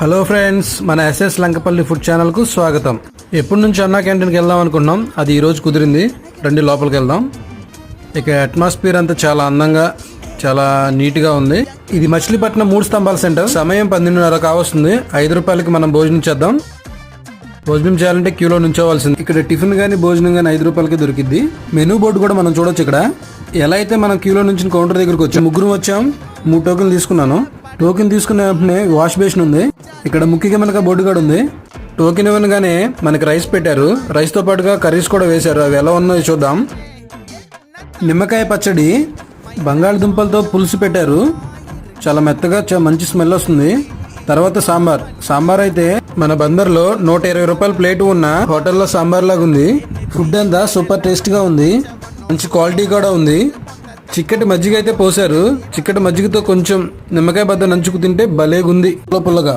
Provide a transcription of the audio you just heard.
Hello friends మన SS Lankapalli food ఛానల్కు స్వాగతం. ఎప్పటి నుంచి అన్నా క్యాంటీన్కి వెళ్దాం అనుకున్నాం అది ఈరోజు కుదిరింది. రండి లోపలికి వెళ్దాం. ఇక అట్మాస్ఫియర్ అంతా చాలా అందంగా చాలా నీట్గా ఉంది. ఇది మచిలీపట్నం మూడు స్తంభాల సెంటర్. సమయం పన్నెండున్నర కావస్తుంది. ఐదు రూపాయలకి మనం భోజనం చేద్దాం. భోజనం చేయాలంటే క్యూలో నుంచోవాల్సింది. ఇక్కడ టిఫిన్ కానీ భోజనం కానీ ఐదు రూపాయలకి దొరికిద్ది. మెనూ బోర్డు కూడా మనం చూడొచ్చు ఇక్కడ. ఎలా అయితే మనం క్యూలో నుంచి కౌంటర్ దగ్గరికి వచ్చాం ముగ్గురు వచ్చాం మూడు టోకెన్లు తీసుకున్నాను. టోకెన్ తీసుకునే వెంటనే వాష్ బేసిన్ ఉంది. ఇక్కడ ముఖ్యంగా మనకు బోర్డు కూడా ఉంది. టోకెన్ ఇవ్వగానే మనకి రైస్ పెట్టారు. రైస్తో పాటుగా కర్రీస్ కూడా వేశారు. అవి ఎలా ఉన్నాయో చూద్దాం. నిమ్మకాయ పచ్చడి బంగాళదుంపలతో పులుసు పెట్టారు. చాలా మెత్తగా మంచి స్మెల్ వస్తుంది. తర్వాత సాంబార్. సాంబార్ అయితే మన బందర్లో నూట ఇరవై రూపాయల ప్లేట్ ఉన్న హోటల్లో సాంబార్ లాగా ఉంది ఫుడ్ అంతా సూపర్ టేస్ట్గా ఉంది. మంచి క్వాలిటీ కూడా ఉంది. చిక్కటి మజ్జిగ అయితే పోసారు చిక్కటి మజ్జిగతో కొంచెం నిమ్మకాయ బద్ద నంచుకు తింటే భలేగుంది. పుల్ల పుల్లగా.